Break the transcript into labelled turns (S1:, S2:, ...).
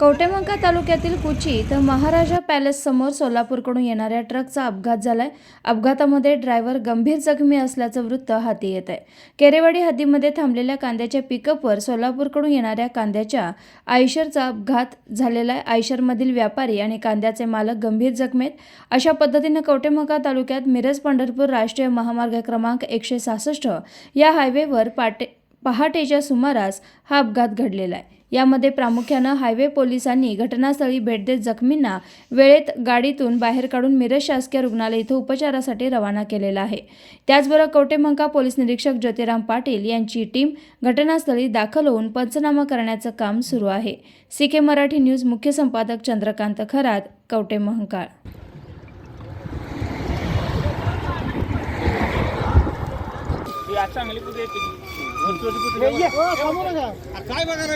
S1: कवटेमंका तालुक्यातील कुची इथं महाराजा पॅलेस समोर सोलापूरकडून येणाऱ्या ट्रकचा अपघात झालाय. अपघातामध्ये ड्रायव्हर गंभीर जखमी असल्याचं वृत्त हाती येत आहे. केरेवाडी हद्दीमध्ये थांबलेल्या कांद्याच्या पिकअपवर सोलापूरकडून येणाऱ्या कांद्याच्या आयशरचा अपघात झालेला आहे. आयशरमधील व्यापारी आणि कांद्याचे मालक गंभीर जखमेत अशा पद्धतीनं कवटेमंका तालुक्यात मिरज पंढरपूर राष्ट्रीय महामार्ग क्रमांक एकशे सहासष्ट या हायवेवर पाटे पहाटेच्या सुमारास हा अपघात घडलेला आहे. यामध्ये प्रामुख्यानं हायवे पोलिसांनी घटनास्थळी भेट देत जखमींना वेळेत गाडीतून बाहेर काढून मिरज शासकीय रुग्णालय इथं उपचारासाठी रवाना केलेला आहे. त्याचबरोबर कवटेमंका पोलीस निरीक्षक ज्योतिराम पाटील यांची टीम घटनास्थळी दाखल होऊन पंचनामा करण्याचं काम सुरू आहे. सी के मराठी न्यूज मुख्य संपादक चंद्रकांत खरात कवटेमहंकाळ
S2: काय बघायला